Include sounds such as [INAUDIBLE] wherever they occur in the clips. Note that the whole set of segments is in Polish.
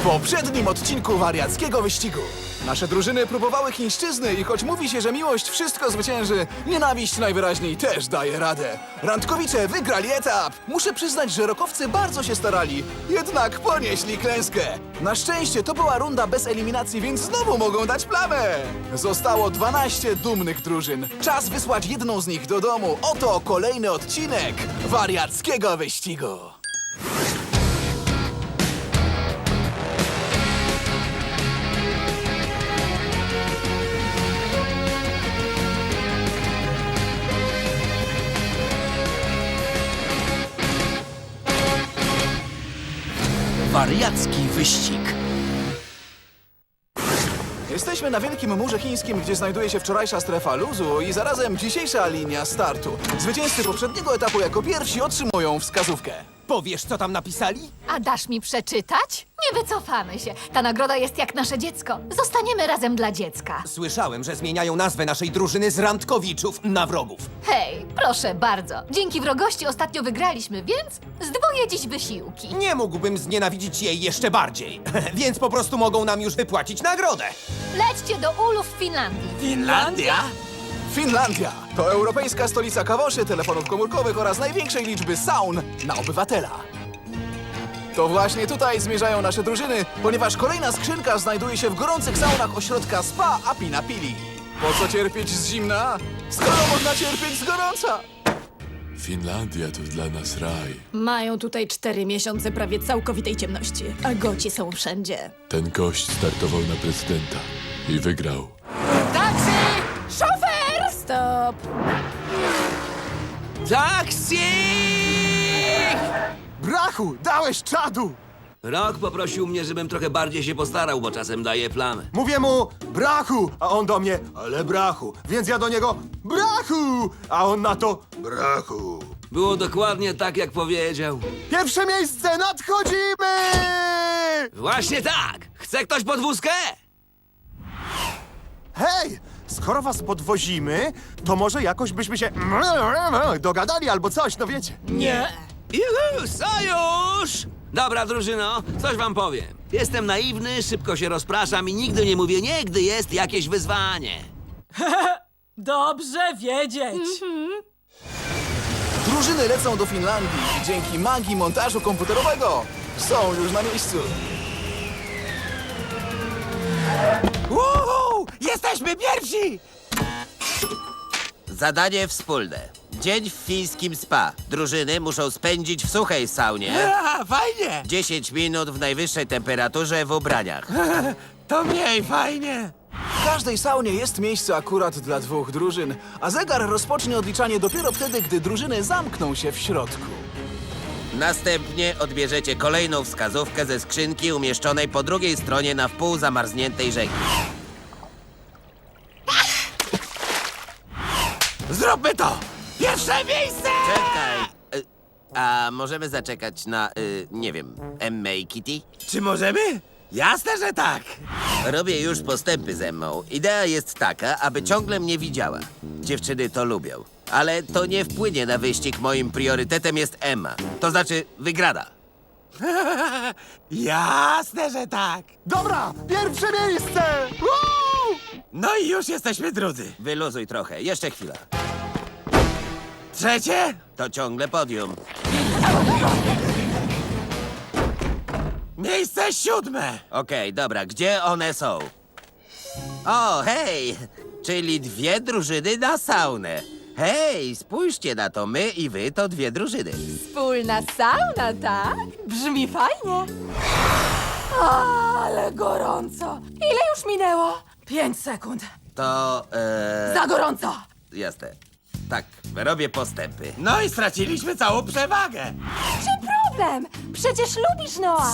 W poprzednim odcinku wariackiego wyścigu nasze drużyny próbowały chińszczyzny i choć mówi się, że miłość wszystko zwycięży, nienawiść najwyraźniej też daje radę. Randkowicze wygrali etap. Muszę przyznać, że rokowcy bardzo się starali, jednak ponieśli klęskę. Na szczęście to była runda bez eliminacji, więc znowu mogą dać plamę. Zostało 12 dumnych drużyn. Czas wysłać jedną z nich do domu. Oto kolejny odcinek wariackiego wyścigu. Wariacki wyścig. Jesteśmy na Wielkim Murze Chińskim, gdzie znajduje się wczorajsza strefa luzu i zarazem dzisiejsza linia startu. Zwycięzcy poprzedniego etapu jako pierwsi otrzymują wskazówkę. Powiesz, co tam napisali? A dasz mi przeczytać? Nie wycofamy się. Ta nagroda jest jak nasze dziecko. Zostaniemy razem dla dziecka. Słyszałem, że zmieniają nazwę naszej drużyny z Randkowiczów na wrogów. Hej, proszę bardzo. Dzięki wrogości ostatnio wygraliśmy, więc zdwoję dziś wysiłki. Nie mógłbym znienawidzić jej jeszcze bardziej, [LAUGHS] więc po prostu mogą nam już wypłacić nagrodę. Lećcie do Ulu w Finlandii. Finlandia? Finlandia to europejska stolica kawoszy, telefonów komórkowych oraz największej liczby saun na obywatela. To właśnie tutaj zmierzają nasze drużyny, ponieważ kolejna skrzynka znajduje się w gorących saunach ośrodka Spa Apina Pili. Po co cierpieć z zimna, skoro można cierpieć z gorąca? Finlandia to dla nas raj. Mają tutaj cztery miesiące prawie całkowitej ciemności, a goci są wszędzie. Ten gość startował na prezydenta i wygrał. Taksi! Szofer! Stop! Taksi! Brachu, dałeś czadu! Rok poprosił mnie, żebym trochę bardziej się postarał, bo czasem daje plamy. Mówię mu brachu, a on do mnie, ale brachu. Więc ja do niego brachu, a on na to brachu. Było dokładnie tak, jak powiedział. Pierwsze miejsce, nadchodzimy! Właśnie tak! Chce ktoś podwózkę? Hej, skoro was podwozimy, to może jakoś byśmy się dogadali albo coś, no wiecie. Juhu, sojusz! Dobra, drużyno, coś wam powiem. Jestem naiwny, szybko się rozpraszam i nigdy nie mówię nie, gdy jest jakieś wyzwanie. [LAUGHS] Dobrze wiedzieć. Drużyny lecą do Finlandii i dzięki magii montażu komputerowego są już na miejscu. Uhu! Jesteśmy pierwsi! Zadanie wspólne. Dzień w fińskim spa. Drużyny muszą spędzić w suchej saunie. A, fajnie! 10 minut w najwyższej temperaturze w ubraniach. [LAUGHS] To mniej fajnie! W każdej saunie jest miejsce akurat dla dwóch drużyn, a zegar rozpocznie odliczanie dopiero wtedy, gdy drużyny zamkną się w środku. Następnie odbierzecie kolejną wskazówkę ze skrzynki umieszczonej po drugiej stronie na wpół zamarzniętej rzeki. Zróbmy to! Pierwsze miejsce! Czekaj. y, A możemy zaczekać na, y, nie wiem, Emmę i Kitty? Czy możemy? Jasne, że tak! Robię już postępy ze mną. Idea jest taka, aby ciągle mnie widziała. Dziewczyny to lubią. Ale to nie wpłynie na wyścig. Moim priorytetem jest Emma. To znaczy wygrana. [LAUGHS] Jasne, że tak! Dobra, pierwsze miejsce! Woo! No i już jesteśmy drudzy. Wyluzuj trochę, jeszcze chwila. Trzecie? To ciągle podium. Miejsce siódme! Okej, dobra, gdzie one są? O, hej! Czyli dwie drużyny na saunę. Hej, spójrzcie na to, my i wy to dwie drużyny. Wspólna sauna, tak? Brzmi fajnie. Ale gorąco. Ile już minęło? Pięć sekund. To, e, Za gorąco. jasne. Tak, robię postępy. No i straciliśmy całą przewagę. Czym problem? Przecież lubisz Noa.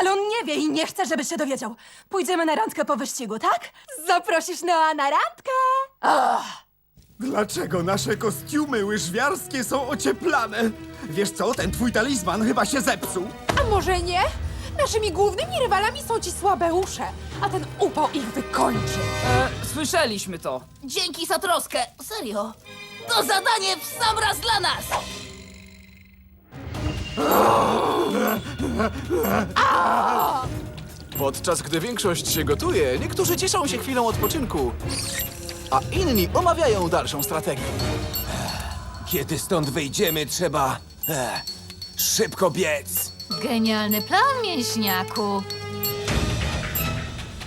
Ale on nie wie i nie chce, żebyś się dowiedział. Pójdziemy na randkę po wyścigu, tak? Zaprosisz Noa na randkę? Dlaczego nasze kostiumy łyżwiarskie są ocieplane? Wiesz co, ten twój talizman chyba się zepsuł. A może nie? Naszymi głównymi rywalami są ci słabe usze, a ten upał ich wykończy. E, słyszeliśmy to. Dzięki za troskę. Serio. To zadanie w sam raz dla nas. Podczas gdy większość się gotuje, niektórzy cieszą się chwilą odpoczynku, a inni omawiają dalszą strategię. Kiedy stąd wyjdziemy, trzeba... E, szybko biec. Genialny plan, mięśniaku.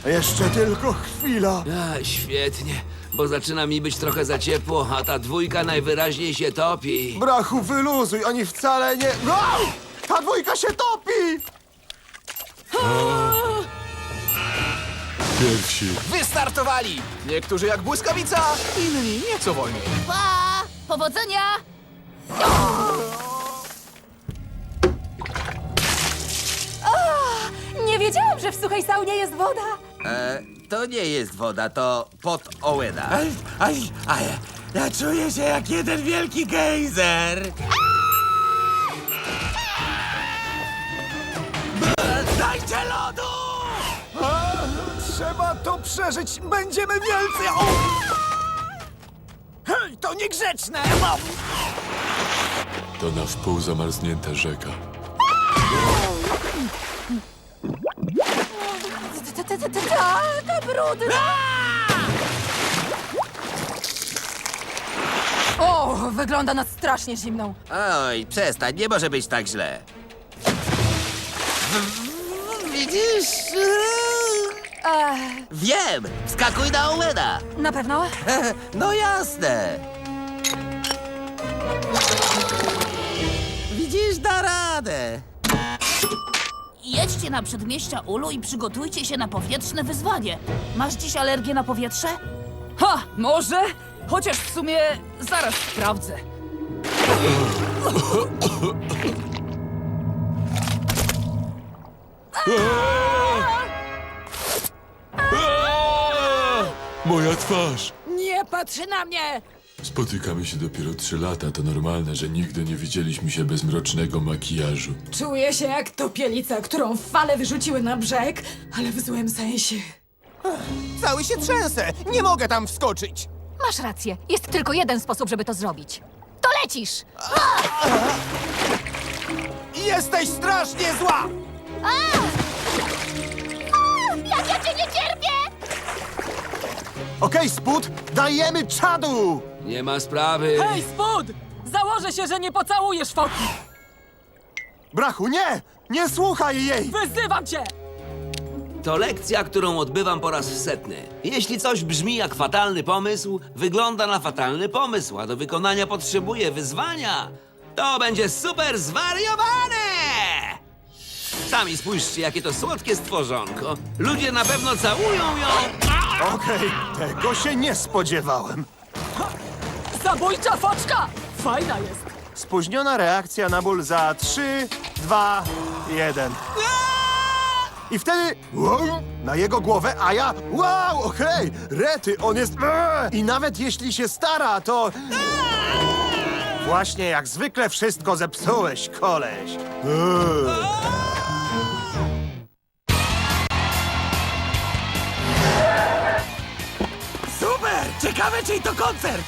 Jeszcze tylko chwila. A, świetnie, bo zaczyna mi być trochę za ciepło, a ta dwójka najwyraźniej się topi. Brachu, wyluzuj, oni wcale nie... Au! Ta dwójka się topi! Pierwsi. Wystartowali! Niektórzy jak błyskawica, inni nieco wolniej. Pa! Powodzenia! Nie wiedziałam, że w suchej saunie jest woda. E, to nie jest woda, to pot Owena. Aj, aj, aj, ja czuję się jak jeden wielki gejzer. Dajcie lodu! Trzeba to przeżyć. Będziemy wielcy. O! Hej, to niegrzeczne. O! To na wpół zamarznięta rzeka. Ta- ta- ta- ta- Taka brudna! O, wygląda na strasznie zimną. Oj, przestań, nie może być tak źle. Widzisz? Ech, Wiem! Wskakuj na Owena! na pewno? [LAUGHS] No jasne! Widzisz, da radę! Jedźcie na przedmieścia Ulu i przygotujcie się na powietrzne wyzwanie. Masz dziś alergię na powietrze? Ha, może? Chociaż w sumie zaraz sprawdzę. Moja twarz! Nie patrzy na mnie! Spotykamy się dopiero trzy lata. To normalne, że nigdy nie widzieliśmy się bez mrocznego makijażu. Czuję się jak topielica, którą fale wyrzuciły na brzeg, ale w złym sensie. Cały się trzęsę. Nie mogę tam wskoczyć. Masz rację. Jest tylko jeden sposób, żeby to zrobić. To lecisz! Jesteś strasznie zła. Jak ja cię nie cierpię! Okej, Sput, dajemy czadu! Nie ma sprawy. Hej, spód! Założę się, że nie pocałujesz foki. Brachu, nie! Nie słuchaj jej! Wyzywam cię! To lekcja, którą odbywam po raz setny. Jeśli coś brzmi jak fatalny pomysł, wygląda na fatalny pomysł, a do wykonania potrzebuje wyzwania, to będzie super zwariowane! Sami spójrzcie, jakie to słodkie stworzonko. Ludzie na pewno całują ją. Okej, tego się nie spodziewałem. Zabójcza foczka! Fajna jest. Spóźniona reakcja na ból za 3, 2, 1. I wtedy wow, na jego głowę, a ja wow, okej, rety, on jest eee, i nawet jeśli się stara, to właśnie jak zwykle wszystko zepsułeś, koleś. Eee. Czyj to koncert!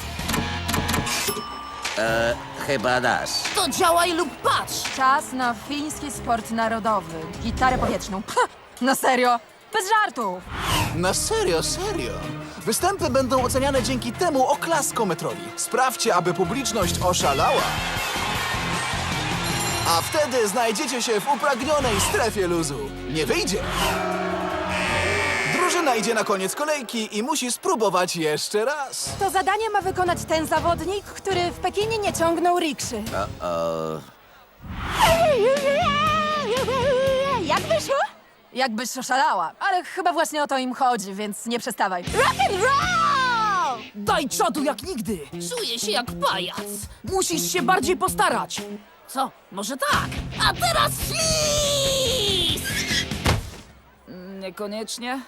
E, chyba nasz. To działaj lub patrz! Czas na fiński sport narodowy. Gitarę powietrzną. [LAUGHS] Ha, na serio? Bez żartów. Na serio, serio. Występy będą oceniane dzięki temu oklaskometrowi. Sprawdźcie, aby publiczność oszalała. A wtedy znajdziecie się w upragnionej strefie luzu. Nie wyjdzie. Drużyna idzie na koniec kolejki i musi spróbować jeszcze raz. To zadanie ma wykonać ten zawodnik, który w Pekinie nie ciągnął rikszy. Jak wyszło? Jakbyś oszalała, ale chyba właśnie o to im chodzi, więc nie przestawaj. Rock and roll! Daj czadu jak nigdy! Czuję się jak pajac. Musisz się bardziej postarać. Co? Może tak? A teraz ślis! Niekoniecznie.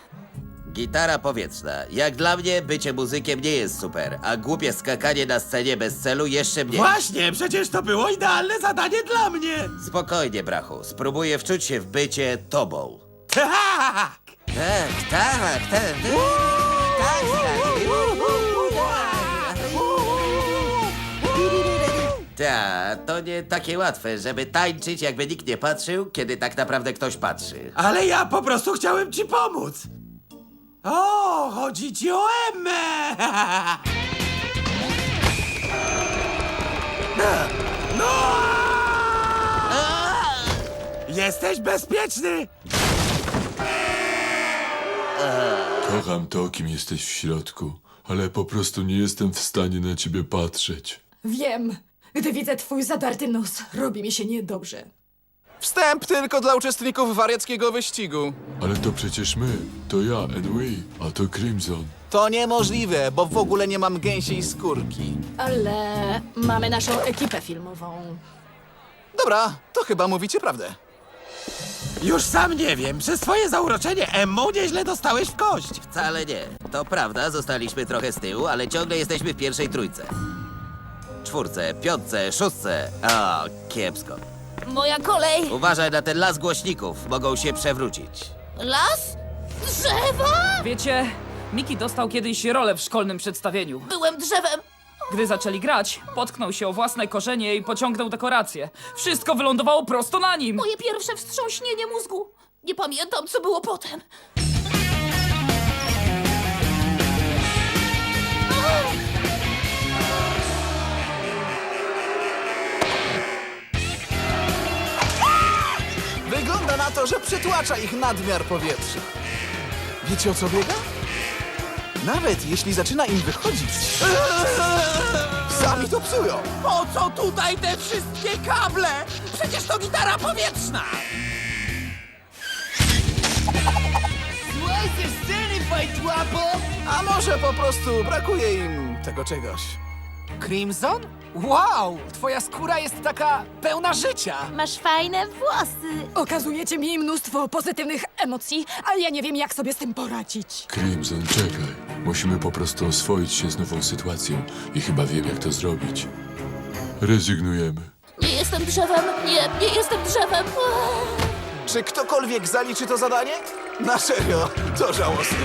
Gitara powietrzna. Jak dla mnie, bycie muzykiem nie jest super, a głupie skakanie na scenie bez celu jeszcze mniej. Właśnie, przecież to było idealne zadanie dla mnie. Spokojnie, brachu. Spróbuję wczuć się w bycie tobą. Tak. Tak, tak, tak. tak, tak. Ta, to nie takie łatwe, żeby tańczyć, jakby nikt nie patrzył, kiedy tak naprawdę ktoś patrzy. Ale ja po prostu chciałem ci pomóc. O, chodzi ci o Emmę! No! Jesteś bezpieczny! Kocham to, kim jesteś w środku, ale po prostu nie jestem w stanie na ciebie patrzeć. Wiem. Gdy widzę twój zadarty nos, robi mi się niedobrze. Wstęp tylko dla uczestników wariackiego wyścigu. Ale to przecież my, to ja, Enway, a to Crimson. To niemożliwe, bo w ogóle nie mam gęsiej skórki. Ale mamy naszą ekipę filmową. Dobra, to chyba mówicie prawdę. Już sam nie wiem, przez twoje zauroczenie Emmą nieźle dostałeś w kość. Wcale nie. To prawda, zostaliśmy trochę z tyłu, ale ciągle jesteśmy w pierwszej trójce. Czwórce, piątce, szóstce. O, kiepsko. Moja kolej. Uważaj na ten las głośników, mogą się przewrócić. Las? Drzewa? Wiecie, Miki dostał kiedyś rolę w szkolnym przedstawieniu. Byłem drzewem. Gdy zaczęli grać, potknął się o własne korzenie i pociągnął dekoracje. Wszystko wylądowało prosto na nim. Moje pierwsze wstrząśnienie mózgu. Nie pamiętam, co było potem. To, że przytłacza ich nadmiar powietrza. Wiecie o co biega? Nawet jeśli zaczyna im wychodzić, [LAUGHS] sami to psują. Po co tutaj te wszystkie kable? Przecież to gitara powietrzna! A może po prostu brakuje im tego czegoś. Crimson? Wow, twoja skóra jest taka pełna życia. Masz fajne włosy. Okazujecie mi mnóstwo pozytywnych emocji, ale ja nie wiem, jak sobie z tym poradzić. Crimson, czekaj. Musimy po prostu oswoić się z nową sytuacją i chyba wiem, jak to zrobić. Rezygnujemy. Nie jestem drzewem. Nie, nie jestem drzewem. Czy ktokolwiek zaliczy to zadanie? Na serio, to żałosne.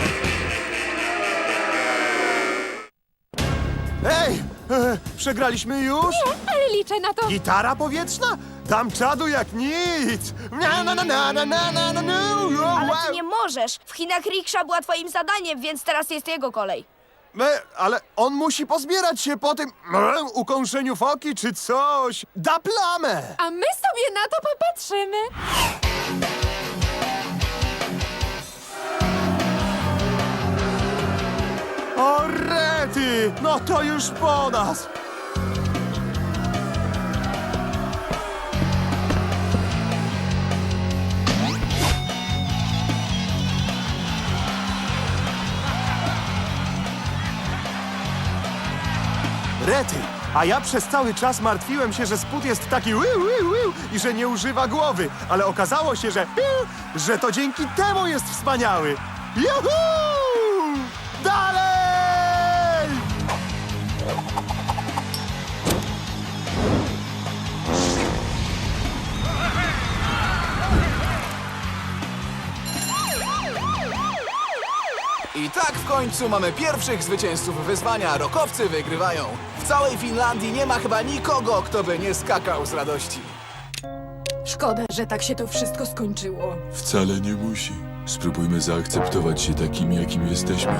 Ej, e, przegraliśmy już? Ale liczę na to. Gitara powietrzna? Dam czadu jak nic! Na, na, na, na, na, na, na, na, na. Wow, Ale ty nie możesz. W Chinach riksza była twoim zadaniem, więc teraz jest jego kolej. E, Ale on musi pozbierać się po tym e, ukąszeniu foki czy coś. Da plamę! A my sobie na to popatrzymy. O rety! No to już po nas! Rety! A ja przez cały czas martwiłem się, że spód jest taki ły, ły, ły, i że nie używa głowy, ale okazało się, że że to dzięki temu jest wspaniały. Juhu! I tak w końcu mamy pierwszych zwycięzców wyzwania. Rokowcy wygrywają. W całej Finlandii nie ma chyba nikogo, kto by nie skakał z radości. Szkoda, że tak się to wszystko skończyło. Wcale nie musi. Spróbujmy zaakceptować się takimi, jakim jesteśmy.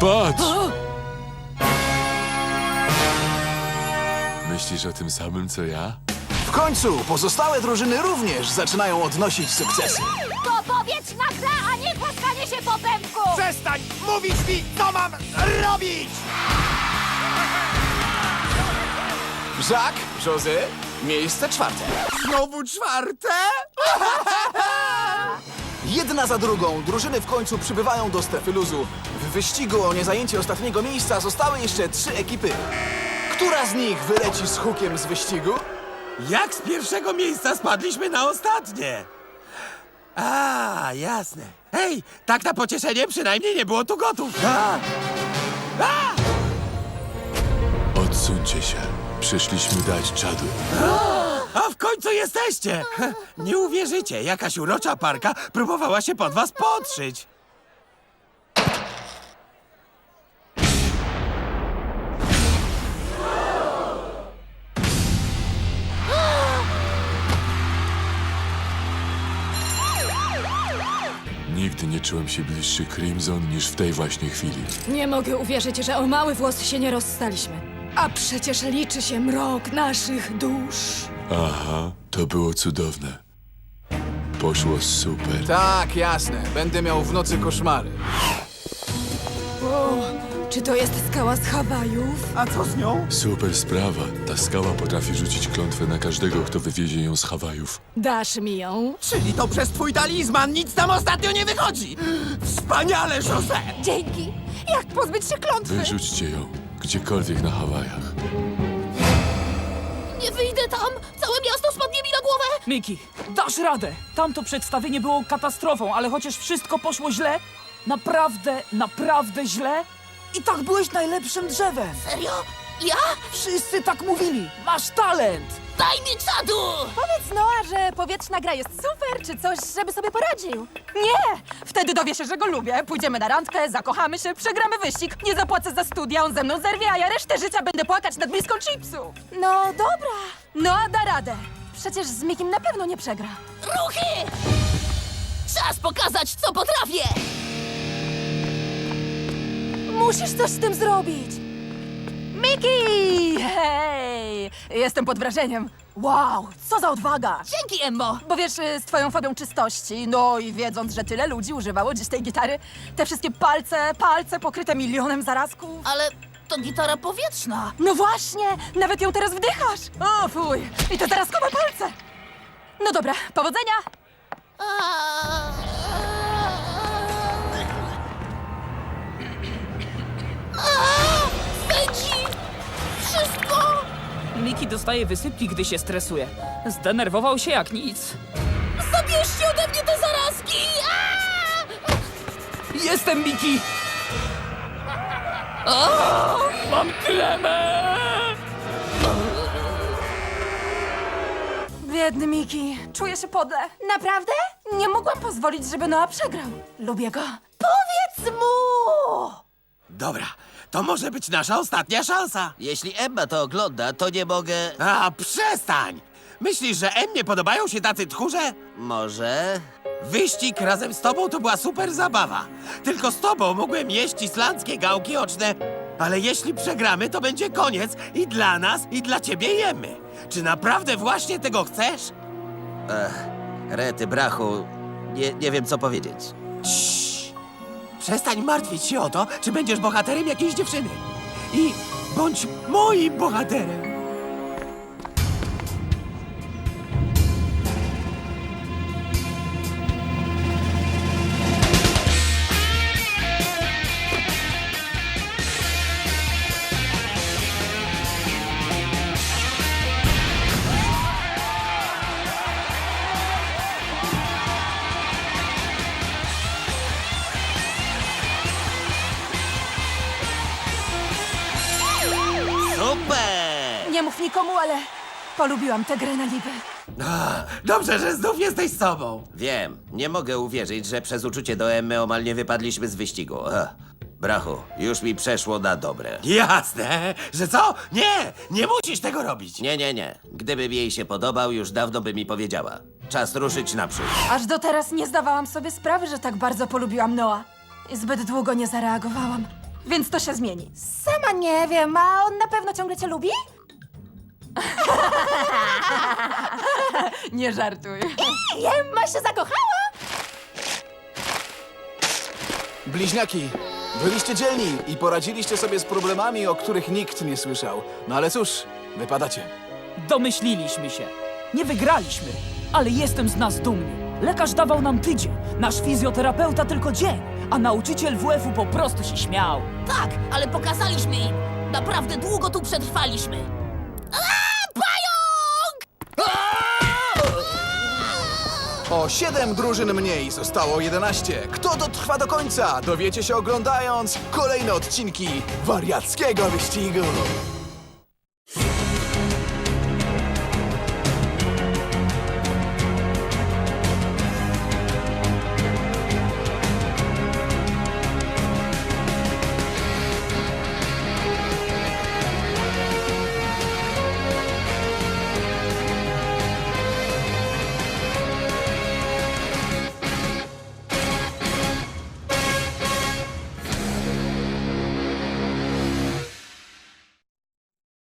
Patrz! Myślisz o tym samym, co ja? W końcu pozostałe drużyny również zaczynają odnosić sukcesy. Popowiedz na tle, a nie głaskanie się po pępku! Przestań! Mówić mi, co mam robić! Jacques, José, miejsce czwarte. Znowu czwarte? [LAUGHS] Jedna za drugą drużyny w końcu przybywają do strefy luzu. W wyścigu o niezajęcie ostatniego miejsca zostały jeszcze trzy ekipy. Która z nich wyleci z hukiem z wyścigu? Jak z pierwszego miejsca spadliśmy na ostatnie? A, jasne. Hej, tak na pocieszenie przynajmniej nie było tu gotów. A! Odsuńcie się. Przyszliśmy dać czadu. A w końcu jesteście! [LAUGHS] Nie uwierzycie, jakaś urocza parka próbowała się pod was podszyć. Nigdy nie czułem się bliższy Crimson niż w tej właśnie chwili. Nie mogę uwierzyć, że o mały włos się nie rozstaliśmy. A przecież liczy się mrok naszych dusz. Aha, to było cudowne. Poszło super. Tak, jasne. Będę miał w nocy koszmary. Czy to jest skała z Hawajów? A co z nią? Super sprawa. Ta skała potrafi rzucić klątwę na każdego, kto wywiezie ją z Hawajów. Dasz mi ją? Czyli to przez twój talizman nic tam ostatnio nie wychodzi! Wspaniale, Jose! Dzięki. Jak pozbyć się klątwy? Wyrzućcie ją gdziekolwiek na Hawajach. Nie wyjdę tam! Całe miasto spadnie mi na głowę! Miki, dasz radę! Tamto przedstawienie było katastrofą, ale chociaż wszystko poszło źle, naprawdę, naprawdę źle, i tak byłeś najlepszym drzewem. Serio? Ja? Wszyscy tak mówili. Masz talent. Daj mi czadu! Powiedz Noa, że powietrzna gra jest super, czy coś, żeby sobie poradził. Nie! Wtedy dowie się, że go lubię. Pójdziemy na randkę, zakochamy się, przegramy wyścig. Nie zapłacę za studia, on ze mną zerwie, a ja resztę życia będę płakać nad bliską chipsów. No dobra. Noa da radę. Przecież z Mikim na pewno nie przegra. Ruchy! Czas pokazać, co potrafię! Musisz coś z tym zrobić! Miki! Hej! Jestem pod wrażeniem. Wow, co za odwaga! Dzięki, Emmo! Bo wiesz, y, z twoją fobią czystości, no i wiedząc, że tyle ludzi używało dziś tej gitary, te wszystkie palce, palce pokryte milionem zarazków. Ale to gitara powietrzna. No właśnie, nawet ją teraz wdychasz! O fuj! I te zarazkowe palce! No dobra, powodzenia! Pędzi! Wszystko! Miki dostaje wysypki, gdy się stresuje. Zdenerwował się jak nic. Zabierzcie ode mnie te zarazki! Aaa! Jestem Miki! O, mam tremę! Biedny Miki, czuję się podle. Naprawdę? Nie mogłam pozwolić, żeby Noah przegrał. Lubię go. Powiedz mu! Dobra, to może być nasza ostatnia szansa. Jeśli Emma to ogląda, to nie mogę... A, przestań! Myślisz, że Emmie podobają się tacy tchórze? Może... Wyścig razem z tobą to była super zabawa. Tylko z tobą mogłem jeść islandzkie gałki oczne. Ale jeśli przegramy, to będzie koniec i dla nas, i dla ciebie jemy. Czy naprawdę właśnie tego chcesz? Rety, brachu... Nie, nie wiem, co powiedzieć. Ciii. Przestań martwić się o to, czy będziesz bohaterem jakiejś dziewczyny. I bądź moim bohaterem. Mów nikomu, ale polubiłam tę grę na niby. A, dobrze, że znów jesteś sobą. Wiem, nie mogę uwierzyć, że przez uczucie do Emmy omal nie wypadliśmy z wyścigu. Brachu, już mi przeszło na dobre. Jasne, że co? Nie, nie musisz tego robić. Nie, nie, nie. Gdybym jej się podobał, już dawno by mi powiedziała. Czas ruszyć naprzód. Aż do teraz nie zdawałam sobie sprawy, że tak bardzo polubiłam Noa. I zbyt długo nie zareagowałam. Więc to się zmieni. Sama nie wiem, a on na pewno ciągle cię lubi? [LAUGHS] nie żartuj. Jemma się zakochała! Bliźniaki, byliście dzielni i poradziliście sobie z problemami, o których nikt nie słyszał. No ale cóż, wypadacie. Domyśliliśmy się. Nie wygraliśmy, ale jestem z nas dumny. Lekarz dawał nam tydzień, nasz fizjoterapeuta tylko dzień, a nauczyciel WF-u po prostu się śmiał. Tak, ale pokazaliśmy im. Naprawdę długo tu przetrwaliśmy. O siedem drużyn mniej zostało 11. Kto dotrwa do końca? Dowiecie się oglądając kolejne odcinki wariackiego wyścigu.